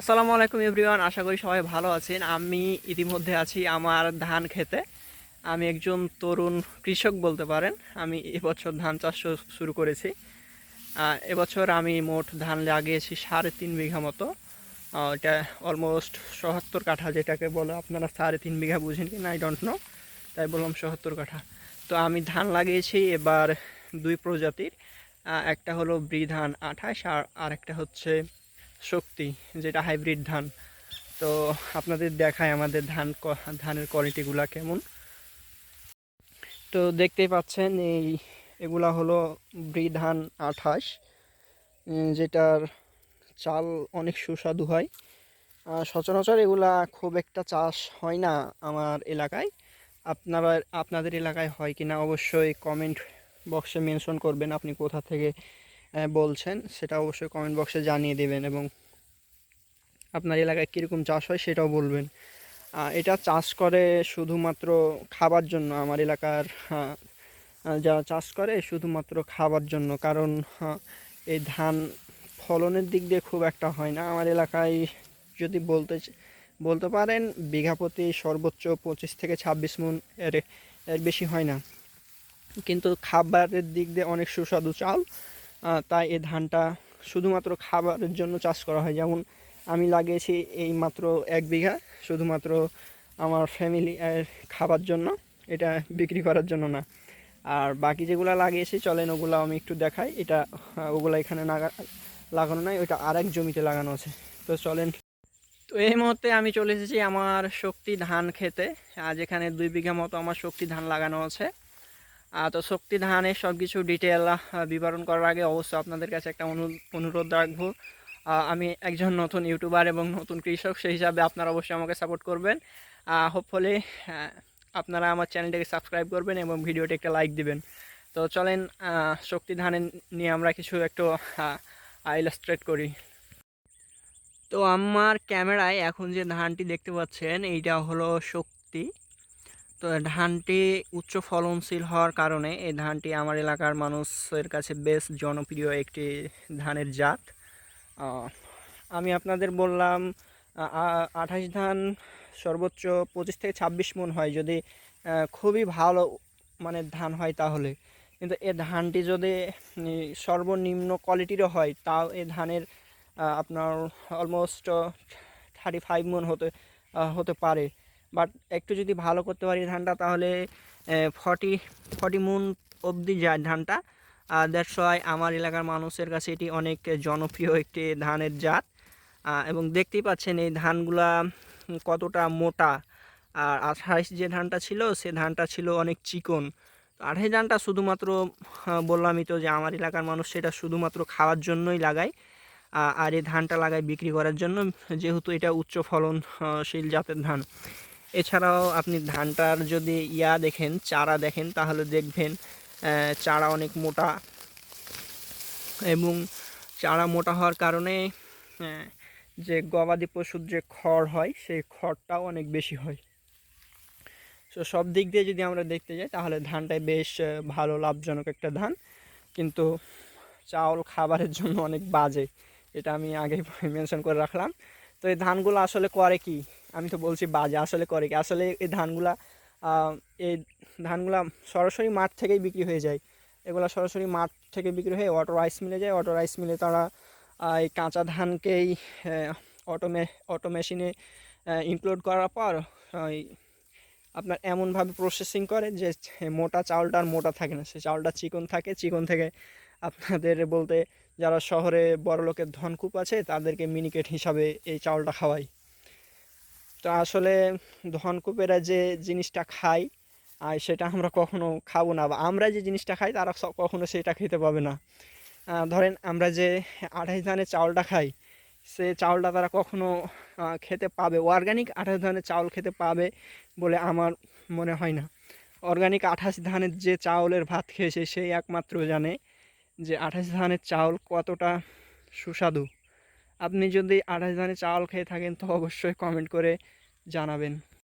আসসালামু আলাইকুম এভরিওয়ান, আশা করি সবাই ভালো আছেন। আমি ইতিমধ্যে আছি আমার ধান খেতে। আমি একজন তরুণ কৃষক বলতে পারেন। আমি এবছর ধান চাষ শুরু করেছি। এবছর আমি মোট ধান লাগিয়েছি সাড়ে তিন বিঘা মতো। এটা অলমোস্ট সত্তর কাঠা যেটাকে বলে। আপনারা সাড়ে তিন বিঘা বুঝেন কি না আই ডোন্ট নো তাই বললাম সত্তর কাঠা। তো আমি ধান লাগিয়েছি এবার দুই প্রজাতির। একটা হলো ব্রি ধান আঠাশ, আর আরেকটা হচ্ছে শক্তি, যেটা হাইব্রিড ধান। তো আপনাদের দেখায় আমাদের ধান ধানের কোয়ালিটিগুলো কেমন। তো দেখতেই পাচ্ছেন, এই, এগুলা হলো ব্রি ধান আঠাশ যেটার চাল অনেক সুস্বাদু হয়। সচরাচর এগুলা খুব একটা চাষ হয় না আমার এলাকায়। আপনারা, আপনাদের এলাকায় হয় কি না অবশ্যই কমেন্ট বক্সে মেনশন করবেন, আপনি কোথা থেকে বলছেন, সেটা অবশ্যই কমেন্ট বক্সে জানিয়ে দেবেন এবং আপনার এলাকায় কীরকম চাষ হয় সেটাও বলবেন। এটা চাষ করে শুধুমাত্র খাবার জন্য, আমার এলাকার যারা চাষ করে শুধুমাত্র খাবার জন্য, কারণ এই ধান ফলনের দিক দিয়ে খুব একটা হয় না। আমার এলাকায় যদি বলতে বলতে পারেন, বিঘা প্রতি সর্বোচ্চ পঁচিশ থেকে ছাব্বিশ মন এর এর বেশি হয় না। কিন্তু খাবারের দিক দিয়ে অনেক সুস্বাদু চাল তাই এই ধানটা শুধুমাত্র খাবারের জন্য চাষ করা হয়। যেমন আমি লাগিয়েছি এই মাত্র এক বিঘা, শুধুমাত্র আমার ফ্যামিলি খাবার জন্য, এটা বিক্রি করার জন্য না। আর বাকি যেগুলো লাগিয়েছি, চলেন ওগুলো আমি একটু দেখাই। এটা ওগুলো এখানে লাগানো নাই, ওইটা আরেক জমিতে লাগানো আছে। তো চলেন। তো এই মুহূর্তে আমি চলে এসেছি আমার শক্তি ধান খেতে। আজ এখানে দুই বিঘা মতো আমার শক্তি ধান লাগানো আছে। তো শক্তি ধানের সব কিছু ডিটেল বিবরণ করার আগে অবশ্যই আপনাদের কাছে একটা অনু- অনুরোধ রাখব। আমি একজন নতুন ইউটিউবার এবং নতুন কৃষক, সেই হিসাবে আপনারা অবশ্যই আমাকে সাপোর্ট করবেন। হোপফুলি আপনারা আমার চ্যানেলটাকে সাবস্ক্রাইব করবেন এবং ভিডিওটি একটা লাইক দিবেন। তো চলেন শক্তি ধানের নিয়ে আমরা কিছু একটু ইলাস্ট্রেট করি। তো আমার ক্যামেরায় এখন যে ধানটি দেখতে পাচ্ছেন, এইটা হলো শক্তি। তো ধানটি উচ্চ ফলনশীল হওয়ার কারণে এই ধানটি আমার এলাকার মানুষের কাছে বেশ জনপ্রিয় একটি ধানের জাত। আমি আপনাদের বললাম আঠাশ ধান সর্বোচ্চ পঁচিশ থেকে ছাব্বিশ মন হয়। যদি খুবই ভালো মানে ধান হয় তাহলে। কিন্তু এ ধানটি যদি সর্বনিম্ন কোয়ালিটিরও হয়, তাও এ ধানের আপনার অলমোস্ট থার্টি ফাইভ মন হতে হতে পারে। বাট একটু যদি ভালো করতে পারি ধানটা, তাহলে ফর্টি ফর্টি মুন অবধি যায় ধানটা। আর দ্যাটস ওয়াই আমার এলাকার মানুষের কাছে এটি অনেক জনপ্রিয় একটি ধানের জাত। এবং দেখতেই পাচ্ছেন এই ধানগুলা কতটা মোটা। আর আঠাইশ যে ধানটা ছিল, সে ধানটা ছিল অনেক চিকন। তো আঠাইশ ধানটা শুধুমাত্র বললামই তো যে আমার এলাকার মানুষ সেটা শুধুমাত্র খাওয়ার জন্যই লাগায়। আর এই ধানটা লাগায় বিক্রি করার জন্য, যেহেতু এটা উচ্চ ফলনশীল জাতের ধান। এছাড়াও আপনি ধানটার যদি ইয়া দেখেন, চারা দেখেন, তাহলে দেখবেন চারা অনেক মোটা এবং চারা মোটা হওয়ার কারণে যে গবাদি পশুর যে খড় হয়, সেই খড়টাও অনেক বেশি হয়। তো সব দিক দিয়ে যদি আমরা দেখতে যাই, তাহলে ধানটাই বেশ ভালো, লাভজনক একটা ধান। কিন্তু চাউল খাবারের জন্য অনেক বাজে, এটা আমি আগে মেনশন করে রাখলাম। তো এই ধানগুলো আসলে করে কি? আমি তো বলছি বাজে আসলে করে কি? আসলে এই ধানগুলা এই ধানগুলা সরাসরি মাঠ থেকেই বিক্রি হয়ে যায়। এগুলা সরাসরি মাঠ থেকে বিক্রি হয়ে অটো রাইস মিলে যায়। অটো রাইস মিলে তারা এই কাঁচা ধানকেই অটো অটো মেশিনে ইনক্লুড করার পর ওই আপনার এমনভাবে প্রসেসিং করে যে মোটা চাউলটা আর মোটা থাকে না। সে চাউলটা চিকন থাকে, চিকন থেকে আপনাদের বলতে যারা শহরে বড় লোকের ধনকূপ আছে, তাদেরকে মিনিকেট হিসাবে এই চাউলটা খাওয়াই। তো আসলে ধনকূপেরা যে জিনিসটা খায় আর সেটা আমরা কখনো খাব না বা আমরা যে জিনিসটা খাই তারা কখনো সেটা খেতে পাবে না। ধরেন আমরা যে আঠাশ ধানের চাউলটা খাই, সে চাউলটা তারা কখনো খেতে পাবে। অর্গানিক আঠাশ ধানের চাউল খেতে পাবে বলে আমার মনে হয় না। অর্গানিক আঠাশ ধানের যে চাউলের ভাত খেয়েছে সেই একমাত্র জানে যে আঠাশ ধানের চাউল কতটা সুস্বাদু। আপনি যদি আঠাশ ধানের চাউল খেয়ে থাকেন তো অবশ্যই কমেন্ট করে জানাবেন